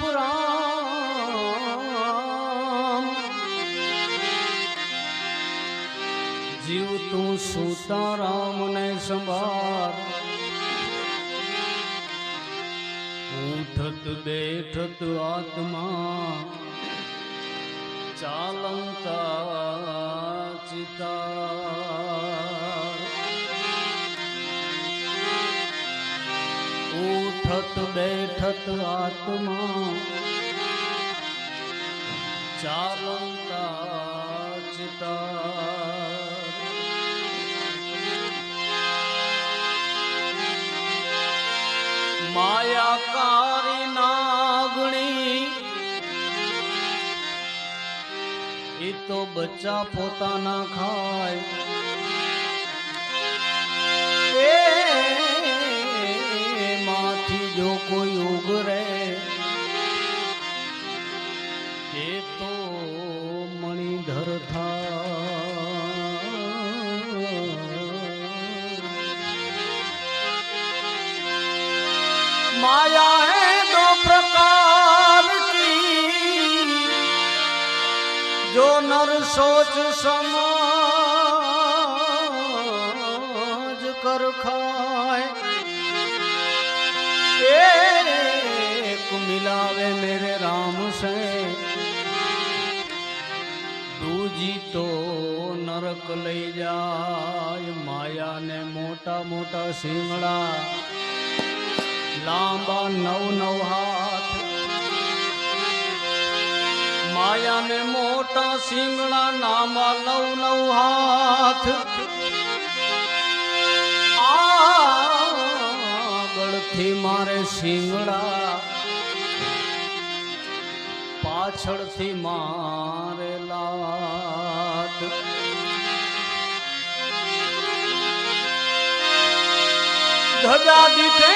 પુરામ. જીવ તું સુતારામ ને સંભાર ઉઠત બેઠત આત્મા ચાલંતા ચિતા. ઉઠત બેઠત આત્મા. ચાલંતા ચિતા માયાકારી નાગણી. એ તો બચ્ચા પોતાના ખાય. જો કોઈ ઉગરે એ તો મણિધર થા माया मिलावे मेरे राम से दूजी तो નરક લઈ જાય માયાને મોટા મોટા શિંગડા લાંબા નવ નવ હાથ માયાને મોટા સિંગણા નામા નવ નવ હાથ આગળથી મારે સિંગડા પાછળથી મારેલા ધજા દીધે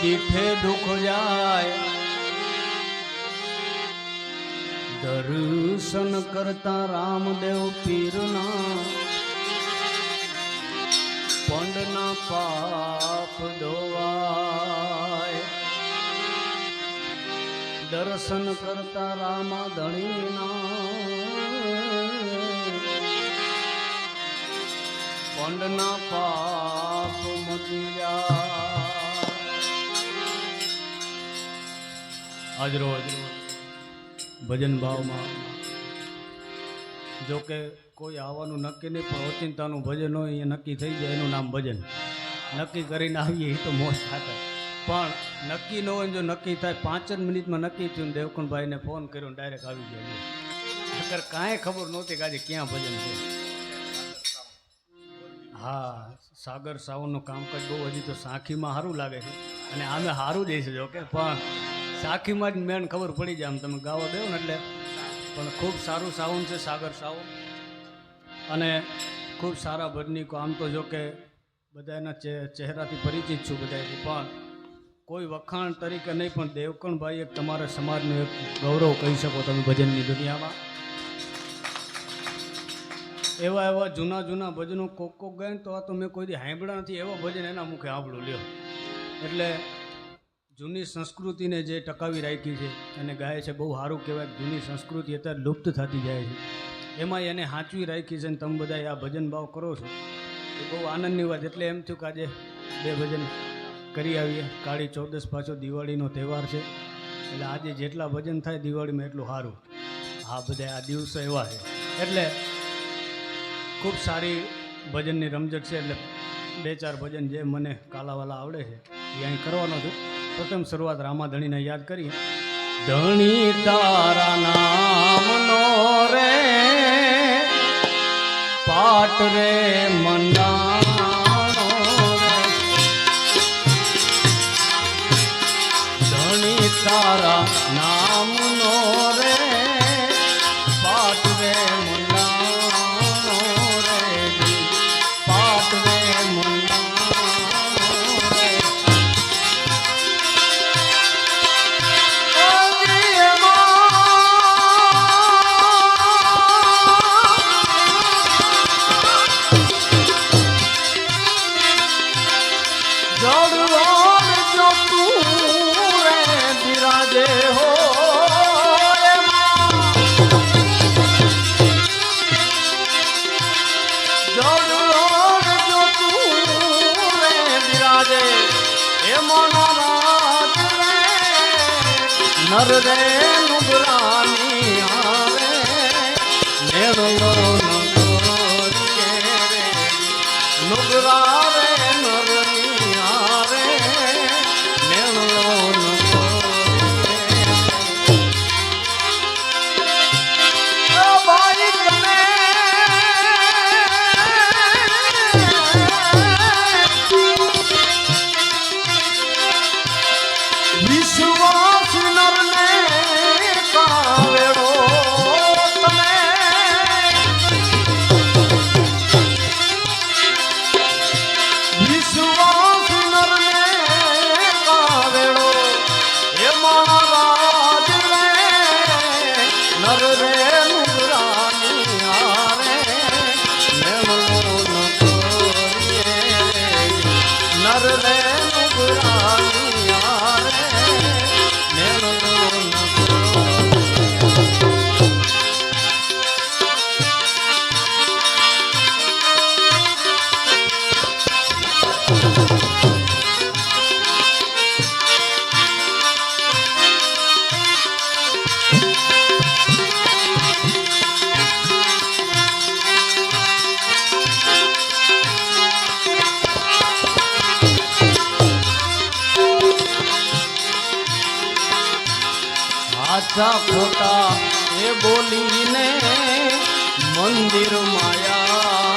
દીઠે દુખ જાય. દર્શન કરતા રામદેવ પીરના પાપ ધોવાય દર્શન કરતા રામા ધણીના પંડના પાપ મજિયા જાય આજ ભજન ભાવમાં જો કે કોઈ આવવાનું નક્કી નહીં, પણ ઓચિંતાનું ભજન હોય, એ નક્કી થઈ જાય, એનું નામ ભજન. નક્કી કરીને આવીએ એ તો મોજ ખાતા પણ નક્કી ન હોય જો નક્કી થાય, પાંચ જ મિનિટમાં નક્કી થયું દેવકુંડભાઈને ફોન કર્યો ડાયરેક્ટ આવી ગયો અગર કાંઈ ખબર નહોતી કે આજે ક્યાં ભજન છે. હા, સાગર સાવનનું કામકાજ બહુ હજી તો સાખીમાં સારું લાગે છે. અને આમે સારું જ છે જો કે, પણ સાખીમાં જ મેન ખબર પડી જાય આમ તમે ગાવા દેવો ને એટલે. પણ ખૂબ સારું સાવન છે સાગર સાવન. અને ખૂબ સારા ભજનીકો. આમ તો જો કે બધાના ચે, ચહેરાથી પરિચિત છું બધાથી પણ કોઈ વખાણ તરીકે નહીં, પણ દેવકણભાઈ એક તમારા સમાજનું એક ગૌરવ કહી શકો તમે ભજનની દુનિયામાં. એવા એવા જૂના જૂના ભજનો કોક કોક ગાય તો આ તો મેં કોઈ સાંભળ્યા નથી, એવા ભજન એના મુખે સાંભળું લ્યો. એટલે જૂની સંસ્કૃતિને જે ટકાવી રાખી છે અને ગાય છે, બહુ સારું કહેવાય જૂની સંસ્કૃતિ અત્યારે લુપ્ત થતી જાય છે. એમાં એને સાચવી રાખી છે અને તમે બધા આ ભજન ભાવ કરો છો. બહુ આનંદની વાત, એટલે એમ થયું કે આજે બે ભજન કરી આવીએ. કાળી ચૌદસ પાછો દિવાળીનો તહેવાર છે. એટલે આજે જેટલા ભજન થાય દિવાળીમાં એટલું સારું. હા બધા આ દિવસો એવા છે. એટલે ખૂબ સારી ભજનની રમઝટ છે, એટલે બે ચાર ભજન જે મને કાલાવાલા આવડે છે, એ અહીં કરવાનો છું. પ્રથમ શરૂઆત રામાધણીને યાદ કરીએ. ધણી તારા નામનો રે પાટ રે મના ધણી તારા નામનો રે પાટ રે નર રે નુગરાની આવે નુગરા સાચા ખોટા એ બોલીને મંદિર માયા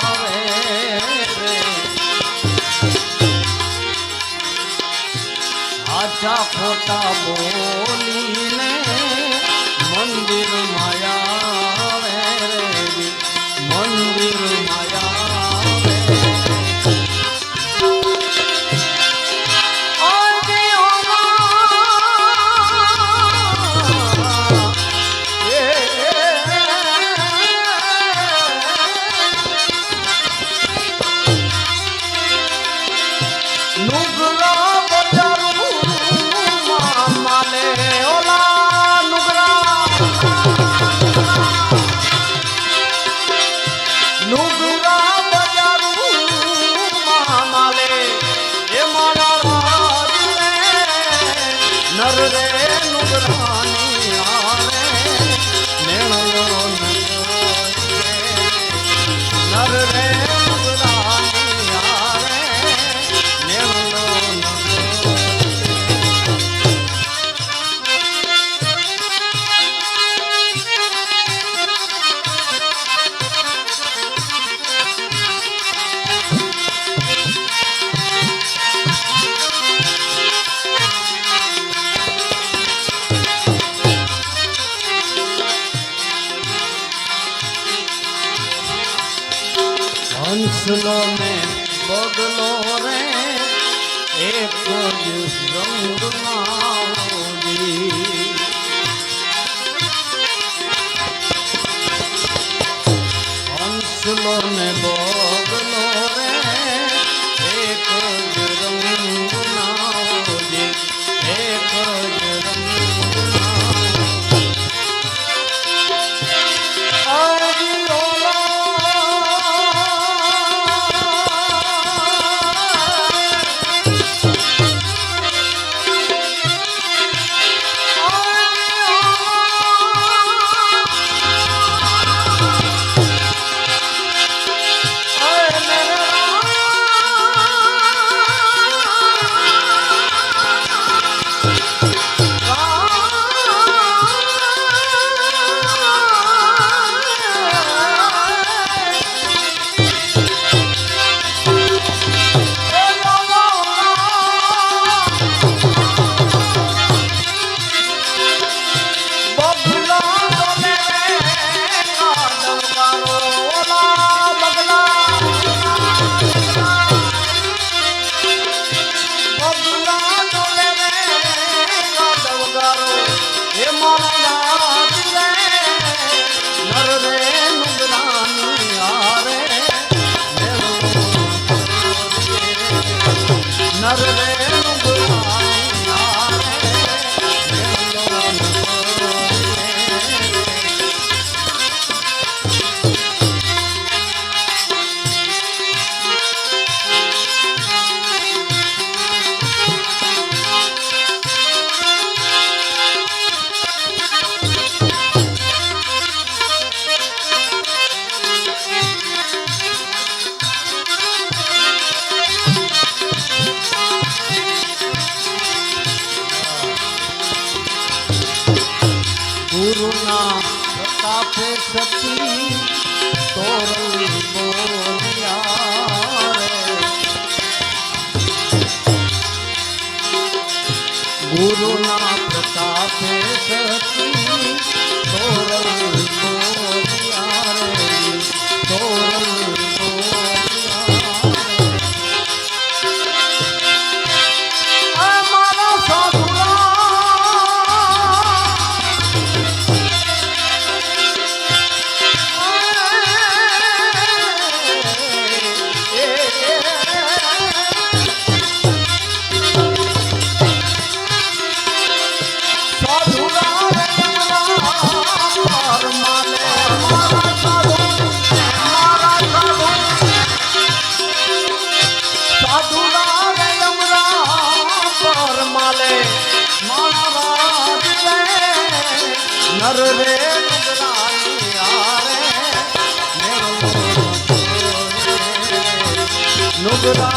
સાચા ખોટા બોલી No. હાથનો ને પગલો રે એક જ રંગના Lord, never. ગુરુના પ્રતાપે સતી તોરણ તોરણ. નર રે નુગરા